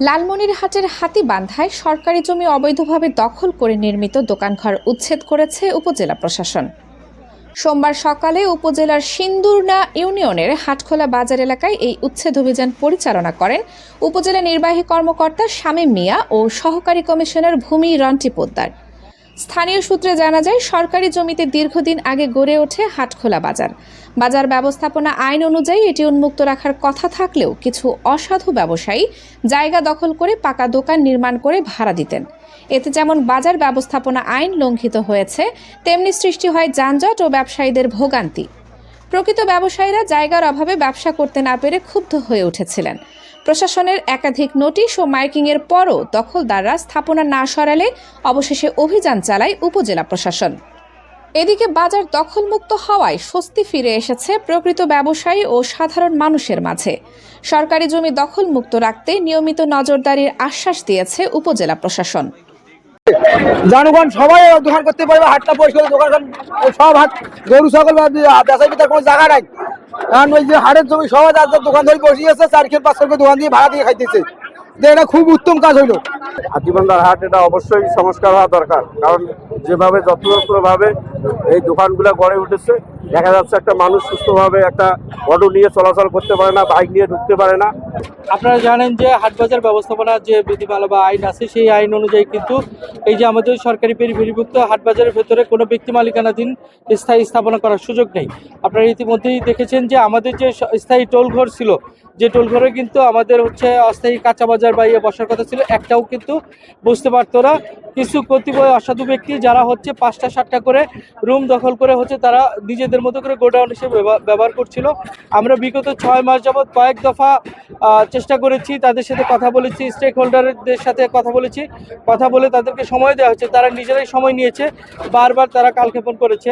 লালমনিরহাটের হাতিবান্ধায় সরকারি জমি অবৈধভাবে দখল করে নির্মিত দোকানঘর উচ্ছেদ করেছে উপজেলা প্রশাসন। সোমবার সকালে উপজেলার সিন্দুরনা ইউনিয়নের হাটখোলা বাজার এলাকায় এই উচ্ছেদ অভিযান পরিচালনা করেন উপজেলা নির্বাহী কর্মকর্তা শামীম মিয়া ও সহকারী কমিশনার ভূমি রন্টি পোদ্দার। স্থানীয় সূত্রে জানা যায়, সরকারি জমিতে দীর্ঘদিন আগে গড়ে ওঠে হাটখোলা বাজার। বাজার ব্যবস্থাপনা আইন অনুযায়ী এটি উন্মুক্ত রাখার কথা থাকলেও কিছু অসাধু ব্যবসায়ী জায়গা দখল করে পাকা দোকান নির্মাণ করে ভাড়া দিতেন। এতে যেমন বাজার ব্যবস্থাপনা আইন লঙ্ঘিত হয়েছে, তেমনি সৃষ্টি হয় যানজট ও ব্যবসায়ীদের ভোগান্তি। প্রকৃত ব্যবসায়ীরা জায়গার অভাবে ব্যবসা করতে না পেরে ক্ষুব্ধ হয়ে উঠেছিলেন। প্রশাসনের একাধিক নোটিশ ও মাইকিংয়ের পরও দখলদাররা স্থাপনা না সরালে অবশেষে অভিযান চালায় উপজেলা প্রশাসন। এদিকে বাজার দখলমুক্ত হওয়ায় স্বস্তি ফিরে এসেছে প্রকৃত ব্যবসায়ী ও সাধারণ মানুষের মাঝে। সরকারি জমি দখলমুক্ত রাখতে নিয়মিত নজরদারির আশ্বাস দিয়েছে উপজেলা প্রশাসন। জনগণ সবাই দোকান করতে পারবে, হাটটা পরিষ্কার দোকান সব হাট, গরু, ছাগল, বা বেচাই বিতার কোনো জায়গা নাই। কারণ ওই যে হাটের জমি সবাই যার দোকান ধরে বসে আছে, চার খেয়ে পাঁচ খেয়ে দোকান দিয়ে ভাড়া দিয়ে খাইতেছে। এটা খুব উত্তম কাজ হইল। হাতিবান্ধার হাট, এটা অবশ্যই সংস্কার হওয়া দরকার। কারণ যেভাবে যত্নভাবে এই দোকানগুলো গড়ে উঠেছে, দেখা যাচ্ছে একটা মানুষ সুস্থভাবে একটা অটো নিয়ে চলাচল করতে পারে না বাইক নিয়ে ঢুকতে পারে না। আপনারা জানেন যে হাটবাজার ব্যবস্থাপনা যে বিধিমালা বা আইন আছে, সেই আইন অনুযায়ী কিন্তু এই যে আমাদের সরকারি পেরিফেরিভুক্ত হাটবাজারের ভেতরে কোনো ব্যক্তি মালিকানাধীন স্থায়ী স্থাপনা করার সুযোগ নেই। আপনারা ইতিমধ্যেই দেখেছেন যে আমাদের যে স্থায়ী টোলঘর ছিল, যে টোলঘরে কিন্তু আমাদের হচ্ছে অস্থায়ী কাঁচা বাজার বা ইয়ে বসার কথা ছিল, একটাও কিন্তু বুঝতে পারতো না। কিছু কতিপয় অসাধু ব্যক্তি যারা হচ্ছে পাঁচটা, সাতটা করে রুম দখল করে হচ্ছে তারা নিজেদের মতো করে গোডাউন হিসেবে ব্যবহার- করছিল। আমরা বিগত ছয় মাস যাবৎ কয়েক দফা চেষ্টা করেছি তাদের সাথে কথা বলেছি স্টেক হোল্ডারদের সাথে কথা বলেছি। কথা বলে তাদেরকে সময় দেওয়া হচ্ছে, তারা নিজেরাই সময় নিয়েছে, বারবার তারা কালক্ষেপণ করেছে।